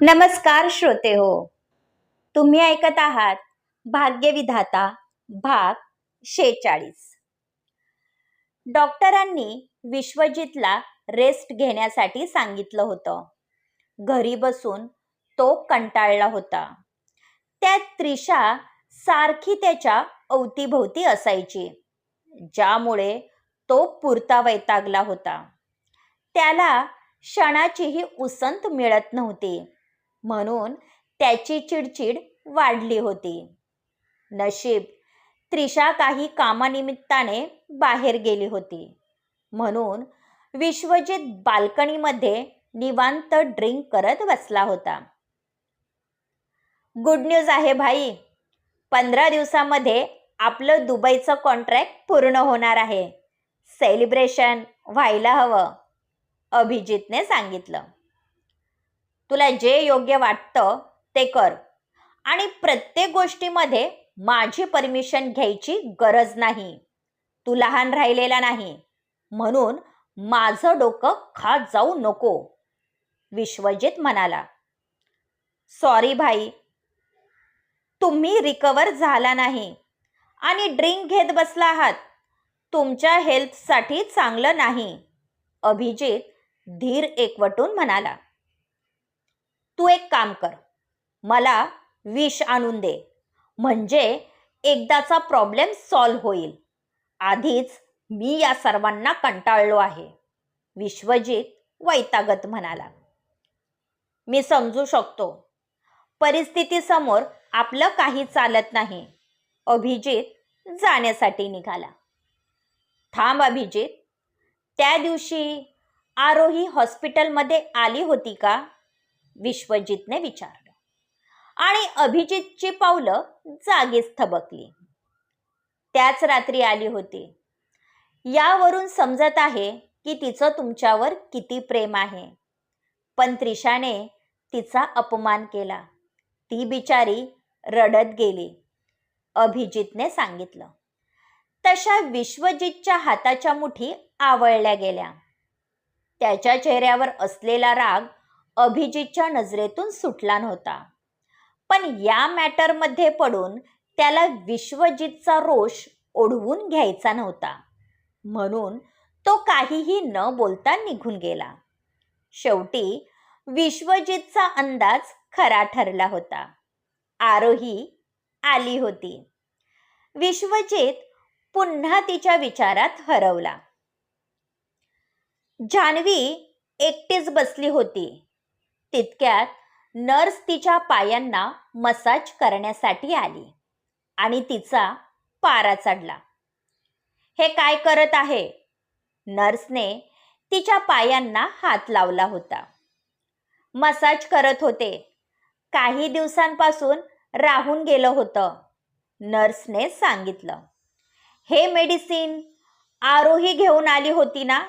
नमस्कार श्रोते हो. तुम्ही ऐकत आहात भाग्यविधाता भाग शेचाळीस डॉक्टरांनी विश्वजितला रेस्ट घेण्यासाठी सांगितलं होतं. घरी बसून तो कंटाळला होता. त्यात त्रिशा सारखी त्याच्या अवतीभोवती असायची ज्यामुळे तो पुरता वैतागला होता. त्याला क्षणाचीही उसंत मिळत नव्हती. म्हणून त्याची चिडचिड वाढली होती. नशीब त्रिशा काही कामानिमित्ताने बाहेर गेली होती. म्हणून विश्वजित बाल्कनीमध्ये निवांत ड्रिंक करत बसला होता. गुड न्यूज आहे भाई. पंधरा दिवसामध्ये आपलं दुबईचं कॉन्ट्रॅक्ट पूर्ण होणार आहे. सेलिब्रेशन व्हायला हवं अभिजितने सांगितलं. तुला जे योग्य वाटतं ते कर. आणि प्रत्येक गोष्टीमध्ये माझी परमिशन घ्यायची गरज नाही. तू लहान राहिलेला नाही. म्हणून माझं डोकं खात जाऊ नको. विश्वजित म्हणाला. सॉरी भाई. तुम्ही रिकवर झाला नाही. आणि ड्रिंक घेत बसला आहात. तुमच्या हेल्थसाठी चांगलं नाही. अभिजित धीर एकवटून म्हणाला. तू एक काम कर. मला विष आणून दे. म्हणजे एकदाचा प्रॉब्लेम सॉल्व होईल. आधीच मी या सर्वांना कंटाळलो आहे. विश्वजित वैतागत म्हणाला. मी समजू शकतो. परिस्थितीसमोर आपलं काही चालत नाही. अभिजित जाण्यासाठी निघाला. थांब अभिजित. त्या दिवशी आरोही हॉस्पिटलमध्ये आली होती का? विश्वजितने विचारलं. आणि अभिजितची पावलं जागीच थबकली. त्याच रात्री आली होती. यावरून समजत आहे की तिचं तुमच्यावर किती प्रेम आहे. पण त्रिशाने तिचा अपमान केला. ती बिचारी रडत गेली. अभिजितने सांगितलं. तशा विश्वजितच्या हाताच्या मुठी आवळल्या गेल्या. त्याच्या चेहऱ्यावर असलेला राग अभिजितच्या नजरेतून सुटला नव्हता. पण या मॅटरमध्ये पडून त्याला विश्वजितचा रोष ओढवून घ्यायचा नव्हता. म्हणून तो काहीही न बोलता निघून गेला. शेवटी विश्वजितचा अंदाज खरा ठरला होता. आरोही आली होती. विश्वजित पुन्हा तिच्या विचारात हरवला. जान्हवी एकटीच बसली होती. तितक्यात नर्स तिच्या पायांना मसाज करण्यासाठी आली आणि तिचा पारा चढला. हे काय करत आहे? नर्सने तिच्या पायांना हात लावला होता. मसाज करत होते. काही दिवसांपासून राहून गेलं होतं नर्सने सांगितलं. हे मेडिसिन आरोही घेऊन आली होती ना?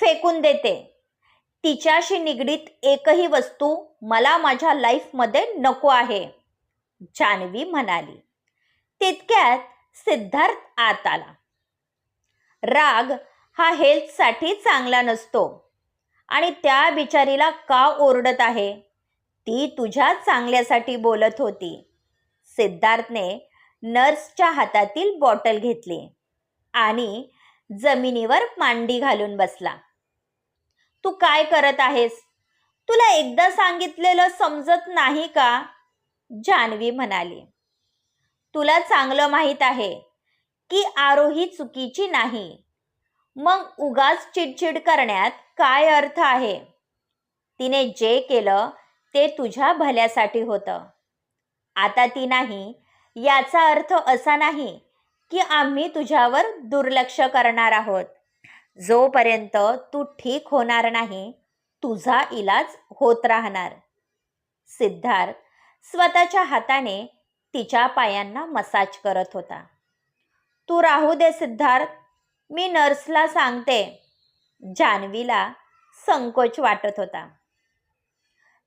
फेकून देते. तिच्याशी निगडीत एकही वस्तू मला माझ्या लाईफमध्ये नको आहे जान्हवी म्हणाली. तितक्यात सिद्धार्थ आत आला. राग हा हेल्थसाठी चांगला नसतो आणि त्या बिचारीला का ओरडत आहे? ती तुझ्या चांगल्यासाठी बोलत होती. सिद्धार्थने नर्सच्या हातातील बॉटल घेतली आणि जमिनीवर मांडी घालून बसला. तू काय करत आहेस? तुला एकदा सांगितलेलं समजत नाही का? जान्हवी म्हणाली. तुला चांगलं माहीत आहे की आरोही चुकीची नाही. मग उगाच चिडचिड करण्यात काय अर्थ आहे? तिने जे केलं ते तुझ्या भल्यासाठी होतं. आता ती नाही याचा अर्थ असा नाही की आम्ही तुझ्यावर दुर्लक्ष करणार आहोत. जोपर्यंत तू ठीक होणार नाही तुझा इलाज होत राहणार. सिद्धार्थ स्वतःच्या हाताने तिच्या पायांना मसाज करत होता. तू राहू दे सिद्धार्थ मी नर्सला सांगते जान्हवीला संकोच वाटत होता.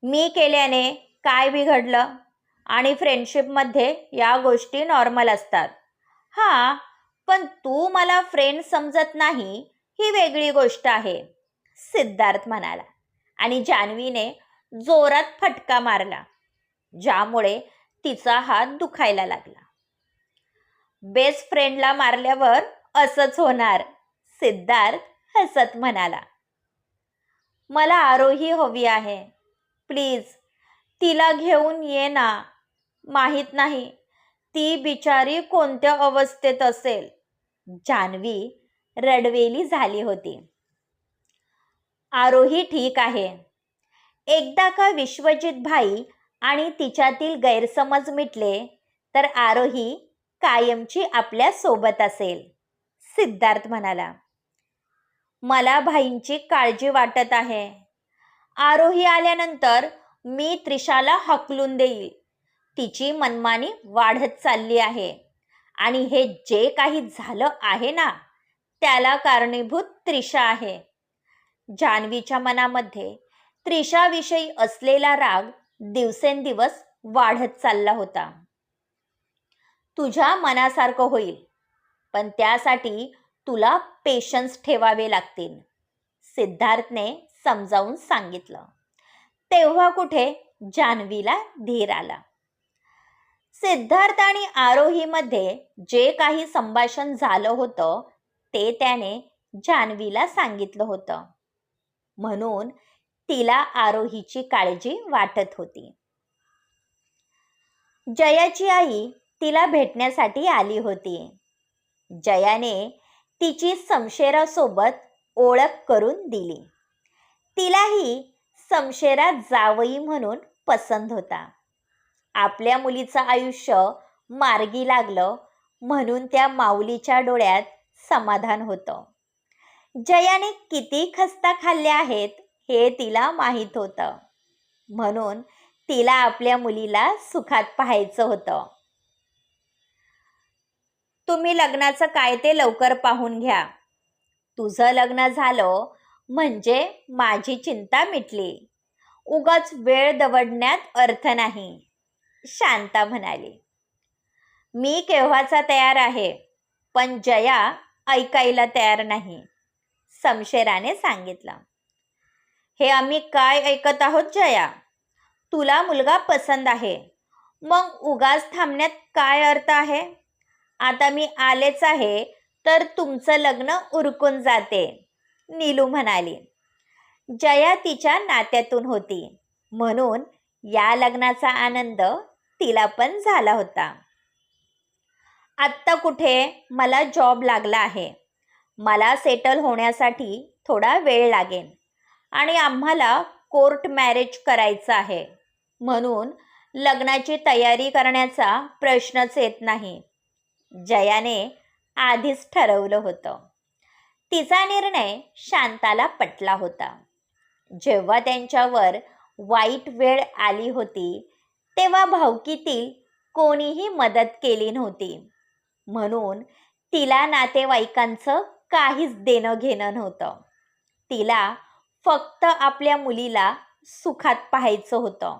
मी केल्याने काय बिघडलं? आणि फ्रेंडशिपमध्ये या गोष्टी नॉर्मल असतात. हां पण तू मला फ्रेंड समजत नाही ही वेगळी गोष्ट आहे. सिद्धार्थ म्हणाला. आणि जान्हवीने जोरात फटका मारला ज्यामुळे तिचा हात दुखायला लागला. बेस्ट फ्रेंडला मारल्यावर असंच होणार सिद्धार्थ हसत म्हणाला. मला आरोही हवी आहे. प्लीज तिला घेऊन ये ना. माहीत नाही ती बिचारी कोणत्या अवस्थेत असेल. जान्हवी रडवेली झाली होती. आरोही ठीक आहे. एकदा का विश्वजित भाई आणि तिच्यातील गैरसमज मिटले तर आरोही कायमची आपल्यासोबत असेल सिद्धार्थ म्हणाला. मला भाईंची काळजी वाटत आहे. आरोही आल्यानंतर मी त्रिशाला हकलून देईल. तिची मनमानी वाढत चालली आहे. आणि हे जे काही झालं आहे ना त्याला कारणीभूत त्रिशा आहे. जान्हवीच्या मनामध्ये त्रिशाविषयी असलेला राग दिवसेंदिवस वाढत चालला होता. तुझ्या मनासारखं होईल पण त्यासाठी तुला पेशन्स ठेवावे लागतील सिद्धार्थने समजावून सांगितलं. तेव्हा कुठे जान्हवीला धीर आला. सिद्धार्थ आणि आरोहीमध्ये जे काही संभाषण झालं होतं ते त्याने जान्हवीला सांगितलं होतं. म्हणून तिला आरोहीची काळजी वाटत होती. जयाची आई तिला भेटण्यासाठी आली होती. जयाने तिची समशेरासोबत ओळख करून दिली. तिलाही समशेरा जावई म्हणून पसंत होता. आपल्या मुलीचं आयुष्य मार्गी लागलं म्हणून त्या माऊलीच्या डोळ्यात समाधान होतं. जयाने किती खस्ता खाल्ल्या आहेत हे तिला माहीत होतं. म्हणून तिला आपल्या मुलीला सुखात पाहायचं होतं. तुम्ही लग्नाचं काय ते लवकर पाहून घ्या. तुझं लग्न झालं म्हणजे माझी चिंता मिटली. उगाच वेळ दवडण्यात अर्थ नाही शांता म्हणाली. मी केव्हाचा तयार आहे पण जया ऐकायला तयार नाही. समशेराने सांगितलं. हे आम्ही काय ऐकत आहोत जया? तुला मुलगा पसंत आहे. मग उगाच थांबण्यात काय अर्थ आहे? आता मी आलेच आहे तर तुमचं लग्न उरकून जाते नीलू म्हणाली. जया तिच्या नात्यातून होती. म्हणून या लग्नाचा आनंद तिला पण झाला होता. आत्ता कुठे मला जॉब लागला आहे. मला सेटल होण्यासाठी थोडा वेळ लागेल आणि आम्हाला कोर्ट मॅरेज करायचं आहे. म्हणून लग्नाची तयारी करण्याचा प्रश्नच येत नाही. जयाने आधीच ठरवलं होतं. तिचा निर्णय शांताला पटला होता. जेव्हा त्यांच्यावर वाईट वेळ आली होती तेव्हा भावकीतील कोणीही मदत केली नव्हती. म्हणून तिला नातेवाईकांचं काहीच देणं घेणं नव्हतं. तिला फक्त आपल्या मुलीला सुखात पाहायचं होतं.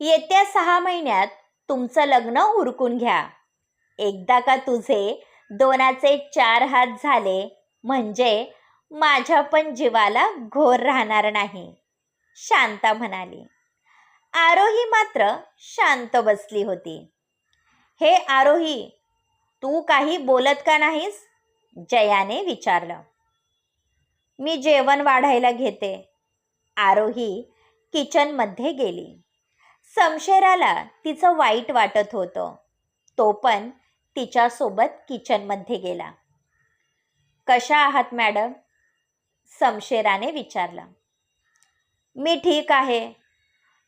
येत्या सहा महिन्यात तुमचं लग्न उरकून घ्या. एकदा का तुझे दोनाचे चार हात झाले म्हणजे माझ्या पण जीवाला घोर राहणार नाही शांता म्हणाली. आरोही मात्र शांत बसली होती. हे आरोही तू काही बोलत का नाहीस? जयाने विचारलं. मी जेवण वाढायला घेते. आरोही किचनमध्ये गेली. समशेराला तिचं वाईट वाटत होतं. तो पण तिच्यासोबत किचनमध्ये गेला. कशा आहात मॅडम? समशेराने विचारलं. मी ठीक आहे.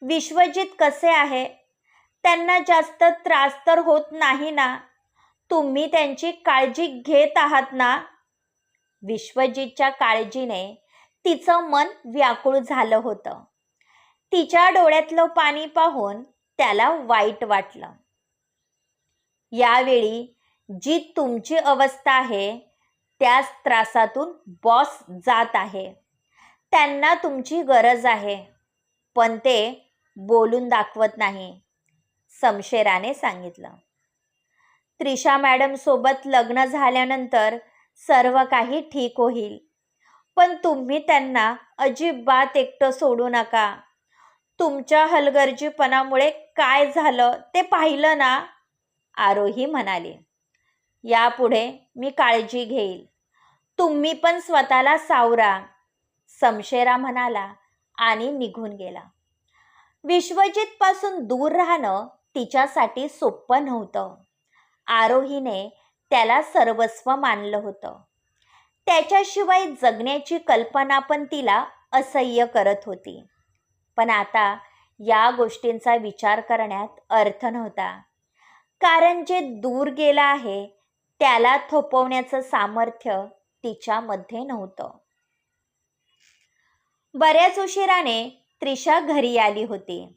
विश्वजित कसे आहे? त्यांना जास्त त्रास तर होत नाही ना? तुम्ही त्यांची काळजी घेत आहात ना? विश्वजीतच्या काळजीने तिचं मन व्याकुळ झालं होतं. तिच्या डोळ्यातलं पाणी पाहून त्याला वाईट वाटलं. यावेळी जी तुमची अवस्था आहे त्याच त्रासातून बॉस जात आहे. त्यांना तुमची गरज आहे. पण ते बोलून दाखवत नाही. समशेराने सांगितलं. त्रिशा मॅडम सोबत लग्न झाल्यानंतर सर्व काही ठीक होईल. पण तुम्ही त्यांना अजिबात एकटं सोडू नका. तुमच्या हलगर्जीपणामुळे काय झालं ते पाहिलं ना? आरोही म्हणाली. यापुढे मी काळजी घेईल. तुम्ही पण स्वतःला सावरा. समशेरा म्हणाला आणि निघून गेला. विश्वजित पासून दूर राहणं तिच्यासाठी सोपं नव्हतं. आरोहीने त्याला सर्वस्व मानलं होतं. त्याच्याशिवाय जगण्याची कल्पना पण तिला असह्य करत होती. पण आता या गोष्टींचा विचार करण्यात अर्थ नव्हता. कारण जे दूर गेलं आहे त्याला थोपवण्याचं सामर्थ्य तिच्यामध्ये नव्हतं. बऱ्याच उशिराने त्रिशा घरी आली होती.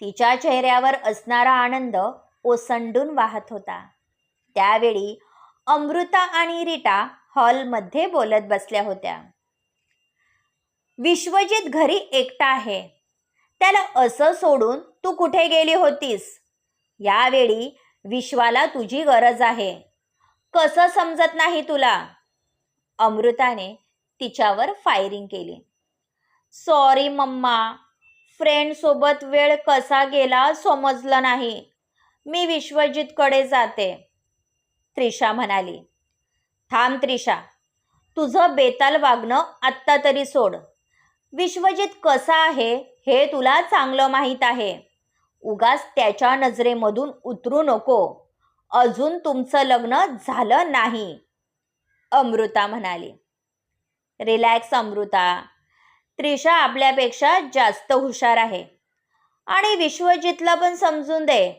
तिच्या चेहऱ्यावर असणारा आनंद ओसंडून वाहत होता. त्यावेळी अमृता आणि रीटा हॉलमध्ये बोलत बसल्या होत्या. विश्वजित घरी एकटा आहे. त्याला असं सोडून तू कुठे गेली होतीस? यावेळी विश्वाला तुझी गरज आहे. कसं समजत नाही तुला? अमृताने तिच्यावर फायरिंग केली. Sorry mamma. फ्रेंडसोबत वेळ कसा गेला समजलं नाही. मी विश्वजितकडे जाते. त्रिशा म्हणाली थांब त्रिशा तुझं बेताल वागणं आत्ता तरी सोड. विश्वजित कसा आहे हे तुला चांगलं माहीत आहे. उगाच त्याच्या नजरेमधून उतरू नको. अजून तुमचं लग्न झालं नाही. अमृता म्हणाली रिलॅक्स अमृता. त्रिशा आपल्यापेक्षा जास्त हुशार आहे. आणि विश्वजितला पण समजून दे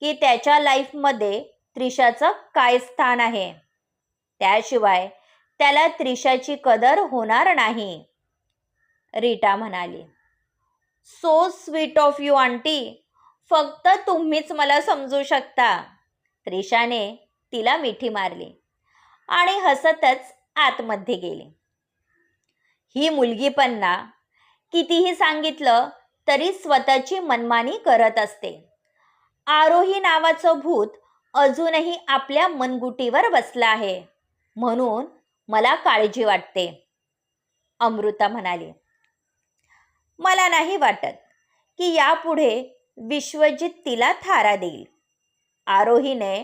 की त्याच्या लाईफमध्ये त्रिशाचं काय स्थान आहे. त्याशिवाय त्याला त्रिशाची कदर होणार नाही. रीटा म्हणाली. So sweet of you aunty. फक्त तुम्हीच मला समजू शकता. त्रिशाने तिला मिठी मारली आणि हसतच आतमध्ये गेली. ही मुलगी पण ना कितीही सांगितलं तरी स्वतःची मनमानी करत असते. आरोही नावाचं भूत अजूनही आपल्या मनगुटीवर बसलं आहे. म्हणून मला काळजी वाटते. अमृता म्हणाली मला नाही वाटत की यापुढे विश्वजित तिला थारा देईल. आरोहीने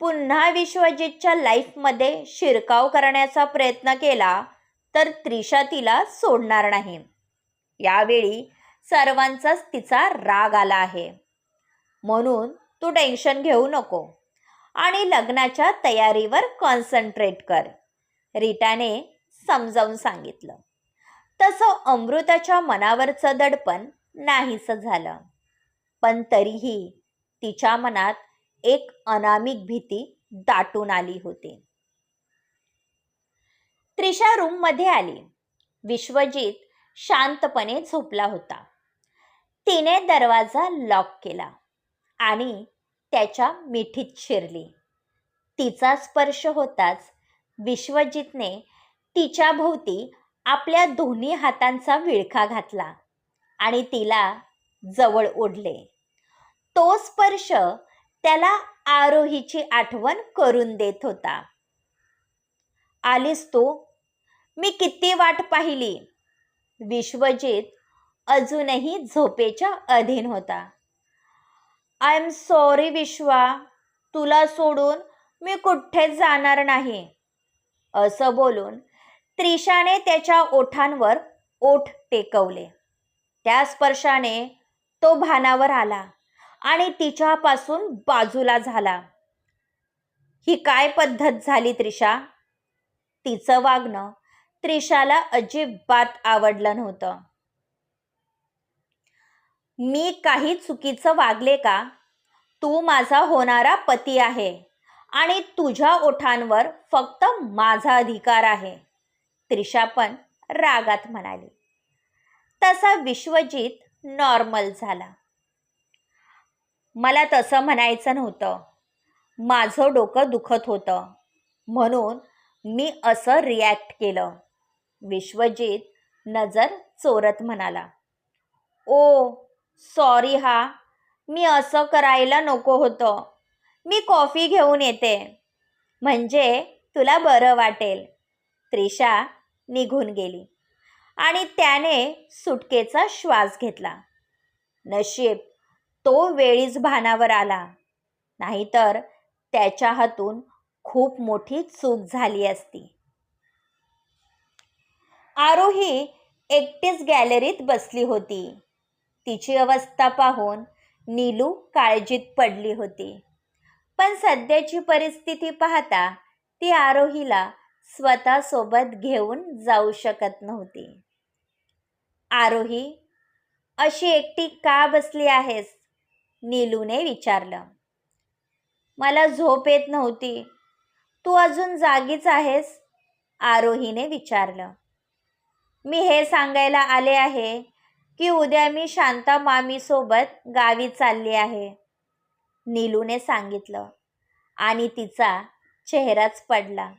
पुन्हा विश्वजितच्या लाईफमध्ये शिरकाव करण्याचा प्रयत्न केला तर त्रिशा तिला सोडणार नाही. यावेळी सर्वांचाच तिचा राग आला आहे. म्हणून तू टेन्शन घेऊ नको आणि लग्नाच्या तयारीवर कॉन्सन्ट्रेट कर रीटाने समजावून सांगितलं. तसं अमृताच्या मनावरचं दडपण नाहीसं झालं. पण तरीही तिच्या मनात एक अनामिक भीती दाटून आली होती. त्रिशा रूममध्ये आली. विश्वजित शांतपणे झोपला होता. तिने दरवाजा लॉक केला आणि त्याच्या मिठीत शिरली. तिचा स्पर्श होताच विश्वजितने तिच्या भोवती आपल्या दोन्ही हातांचा विळखा घातला आणि तिला जवळ ओढले. तो स्पर्श त्याला आरोहीची आठवण करून देत होता. आलीस तू? मी किती वाट पाहिली? विश्वजित अजूनही झोपेच्या अधीन होता. आय एम सॉरी विश्वा तुला सोडून मी कुठेच जाणार नाही. असं बोलून त्रिशाने त्याच्या ओठांवर ओठ टेकवले. त्या स्पर्शाने तो भानावर आला आणि तिच्यापासून बाजूला झाला. ही काय पद्धत झाली त्रिशा? तिचं वागणं त्रिशाला अजिबात आवडलं नव्हतं. मी काही चुकीचं वागले का? तू माझा होणारा पती आहे आणि तुझ्या ओठांवर फक्त माझा अधिकार आहे त्रिशा पण रागात म्हणाली. तसा विश्वजित नॉर्मल झाला. मला तसं म्हणायचं नव्हतं. माझं डोकं दुखत होतं. म्हणून मी असं रिॲक्ट केलं. विश्वजित नजर चोरत म्हणाला. ओ सॉरी हा. मी असं करायला नको होतं. मी कॉफी घेऊन येते. म्हणजे तुला बरं वाटेल. त्रिशा निघून गेली. आणि त्याने सुटकेचा श्वास घेतला. नशीब तो वेळीच भानावर आला. नाहीतर त्याच्या हातून खूप मोठी चूक झाली असती. आरोही एकटीच गॅलरीत बसली होती. तिची अवस्था पाहून नीलू काळजीत पडली होती. पण सध्याची परिस्थिती पाहता ती आरोहीला स्वतःसोबत घेऊन जाऊ शकत नव्हती. आरोही अशी एकटी का बसली आहेस? नीलूने विचारलं. मला झोप येत नव्हती. तू अजून जागीच आहेस? आरोहीने विचारलं. मी हे सांगायला आले आहे की उद्या मी शांता मामीसोबत गावी चालली आहे नीलूने सांगितलं आणि तिचा चेहराच पडला.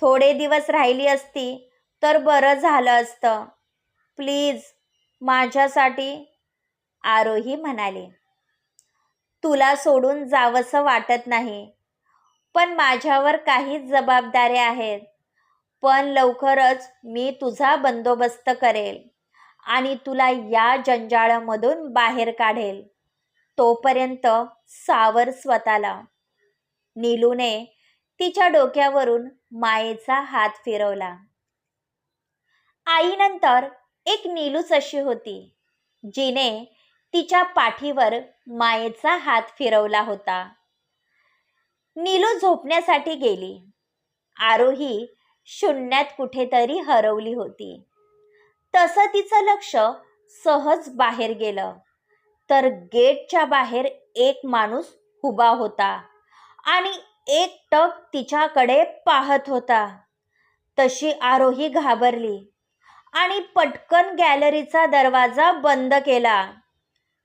थोडे दिवस राहिली असती तर बरं झालं असतं. प्लीज माझ्यासाठी आरोही म्हणाले. तुला सोडून जावंसं वाटत नाही. पण माझ्यावर काही जबाबदाऱ्या आहेत. पण लवकरच मी तुझा बंदोबस्त करेल आणि तुला या जंजाळामधून बाहेर काढेल. तोपर्यंत सावर स्वतःला. नीलूने तिच्या डोक्यावरून मायेचा हात फिरवला. आईनंतर एक नीलूच अशी होती जिने तिच्या पाठीवर मायेचा हात फिरवला होता. नीलू झोपण्यासाठी गेली. आरोही शून्यात कुठेतरी हरवली होती. तसं तिचं लक्ष सहज बाहेर गेलं. तर गेटच्या बाहेर एक माणूस उभा होता आणि एक टक तिच्याकडे पाहत होता. तशी आरोही घाबरली आणि पटकन गॅलरीचा दरवाजा बंद केला.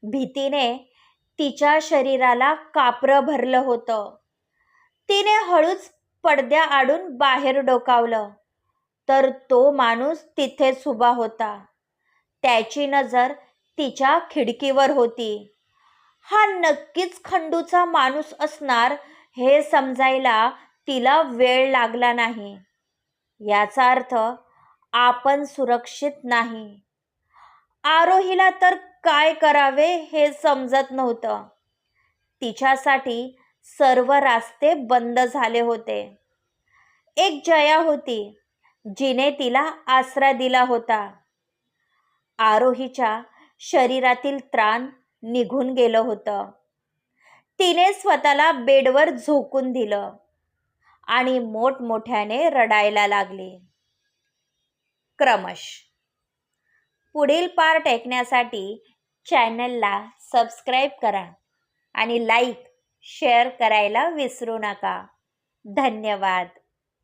भीतीने तिच्या शरीराला कापरं भरलं होतं. तिने हळूच पडद्या आडून बाहेर डोकावलं. तर तो माणूस तिथेच उभा होता. त्याची नजर तिच्या खिडकीवर होती. हा नक्कीच खंडूचा माणूस असणार हे समजायला तिला वेळ लागला नाही. याचा अर्थ आपण सुरक्षित नाही. आरोहीला तर काय करावे हे समजत नव्हतं. तिच्यासाठी सर्व रास्ते बंद झाले होते. एक जया होती जिने तिला आसरा दिला होता. आरोहीच्या शरीरातील त्राण निघून गेलं होतं. तिने स्वतःला बेडवर झोकून दिलं आणि मोठमोठ्याने रडायला लागली. क्रमश. पुढील पार्ट ऐकण्यासाठी चॅनलला सबस्क्राईब करा आणि लाईक शेअर करायला विसरू नका. धन्यवाद.